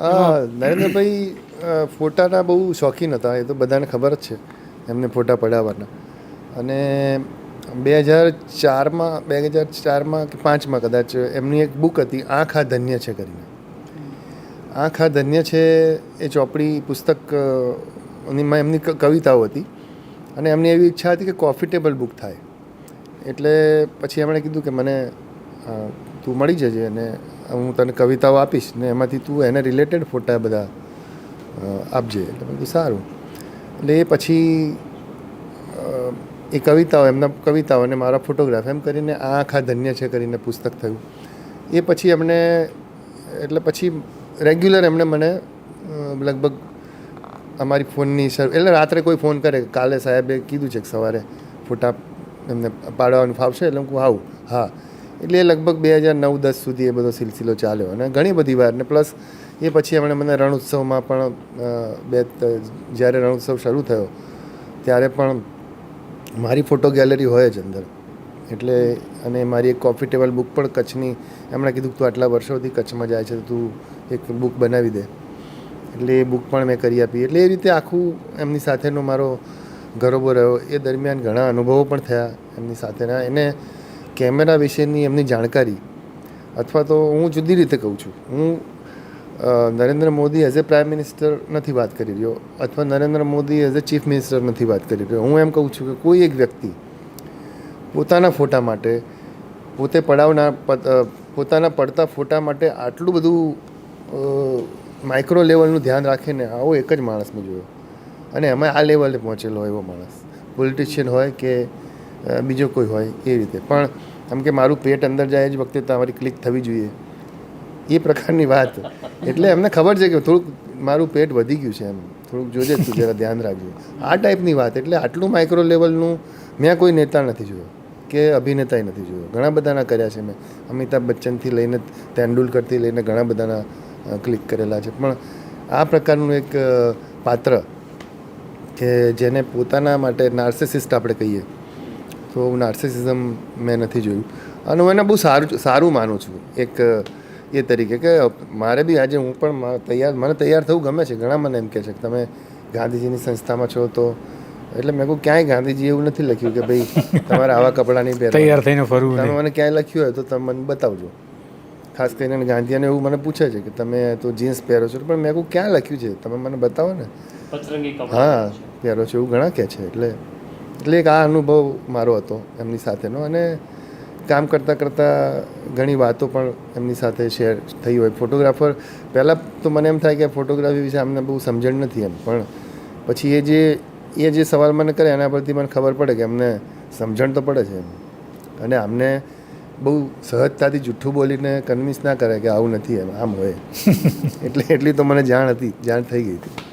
હા, નરેન્દ્રભાઈ ફોટાના બહુ શોખીન હતા, એ તો બધાને ખબર જ છે, એમને ફોટા પડાવવાના. અને બે હજાર ચારમાં, બે હજાર ચારમાં કે પાંચમાં કદાચ, એમની એક બુક હતી, આંખ આ ધન્ય છે કરીને. આંખ આ ધન્ય છે, એ ચોપડી પુસ્તક એમાં એમની કવિતાઓ હતી. અને એમની એવી ઈચ્છા હતી કે કોફી ટેબલ બુક થાય. એટલે પછી એમણે કીધું કે મને તું મળી જજે અને હું તને કવિતાઓ આપીશ ને એમાંથી તું એને રિલેટેડ ફોટા બધા આપજે. એટલે કીધું સારું. એટલે એ પછી એ કવિતાઓ, એમના કવિતાઓ અને મારા ફોટોગ્રાફ એમ કરીને આ આખા ધન્ય છે કરીને પુસ્તક થયું. એ પછી એમણે, એટલે પછી રેગ્યુલર એમણે મને લગભગ અમારી ફોનની સર, એટલે રાત્રે કોઈ ફોન કરે, કાલે સાહેબે કીધું છે કે સવારે ફોટા એમને પાડવાનું ફાવશે, એટલે હું આવું હા. એટલે લગભગ બે હજાર નવ દસ સુધી એ બધો સિલસિલો ચાલ્યો. અને ઘણી બધી વાર. ને પ્લસ એ પછી એમણે મને રણોત્સવમાં પણ બે જ્યારે રણોત્સવ શરૂ થયો, ત્યારે પણ મારી ફોટો ગેલેરી હોય જ અંદર. એટલે અને મારી એક કોફી ટેબલ બુક પણ કચ્છની, એમણે કીધું તું આટલા વર્ષોથી કચ્છમાં જાય છે, તો તું એક બુક બનાવી દે. એટલે એ બુક પણ મેં કરી આપી. એટલે એ રીતે આખું એમની સાથેનો મારો ગરોબો રહ્યો. એ દરમિયાન ઘણા અનુભવો પણ થયા એમની સાથેના. એને કેમેરા વિશેની એમની જાણકારી અથવા તો હું જુદી રીતે કહું છું. હું Narendra Modi as a prime minister નથી વાત કરી રહ્યો અથવા Narendra Modi as a chief minister નથી વાત કરી રહ્યો. હું એમ કહું છું કે કોઈ એક વ્યક્તિ પોતાના ફોટા માટે, પોતે પડાવના પોતાના પડતા ફોટા માટે આટલું બધું માઇક્રો લેવલનું ધ્યાન રાખીને આવો એક જ માણસ મેં જોયો. અને એમાં આ લેવલે પહોંચેલો એવો માણસ. પોલિટિશિયન હોય કે બીજો કોઈ હોય એ રીતે. પણ આમ કે મારું પેટ અંદર જાય જ વખતે તમારી ક્લિક થવી જોઈએ. એ પ્રકારની વાત. એટલે એમને ખબર છે કે થોડુંક મારું પેટ વધી ગયું છે એમ. થોડુંક જોજે તું જરા ધ્યાન રાખજો. આ ટાઈપની વાત. એટલે આટલું માઇક્રો લેવલનું મેં કોઈ નેતા નથી જોયો. કે અભિનેતાય નથી જોયો. ઘણા બધાના કર્યા છે મેં. અમિતાભ બચ્ચનથી લઈને તેંડુલકરથી લઈને ઘણા બધાના ક્લિક કરેલા છે. પણ આ પ્રકારનું એક પાત્ર કે જેને પોતાના માટે નાર્સિસિસ્ટ આપણે કહીએ તો નાર્સિસિઝમ મેં નથી જોયું. અને હું એને બહુ સારું સારું માનું છું. એક એ તરીકે કે મારે બી આજે હું પણ તૈયાર મને તૈયાર થવું ગમે છે. ઘણા મને એમ કહે છે કે તમે ગાંધીજીની સંસ્થામાં છો તો એટલે મેં કહું ક્યાંય ગાંધીજી એવું નથી લખ્યું કે ભાઈ તમારે આવા કપડાં નહીં પહેરવા તૈયાર થઈને ફરવું તમે મને ક્યાંય લખ્યું હોય તો તમે મને બતાવજો. ખાસ કરીને ગાંધીને એવું મને પૂછે છે કે તમે તો જીન્સ પહેરો છો. પણ મેં કહું ક્યાં લખ્યું છે? તમે મને બતાવો ને. હા પહેરો છો એવું ઘણા કહે છે. એટલે એટલે એક આ અનુભવ મારો હતો એમની સાથેનો. અને કામ કરતાં કરતાં ઘણી વાતો પણ એમની સાથે શેર થઈ હોય. ફોટોગ્રાફર પહેલાં તો મને એમ થાય કે ફોટોગ્રાફી વિશે અમને બહુ સમજણ નથી એમ. પણ પછી એ જે એ જે સવાલ મને કરે એના પરથી મને ખબર પડે કે એમને સમજણ તો પડે છે એમ. અને અમને બહુ સહજતાથી જૂઠું બોલીને કન્વિન્સ ના કરે કે આવું નથી એમ આમ હોય. એટલે એટલી તો મને જાણ હતી જાણ થઈ ગઈ હતી.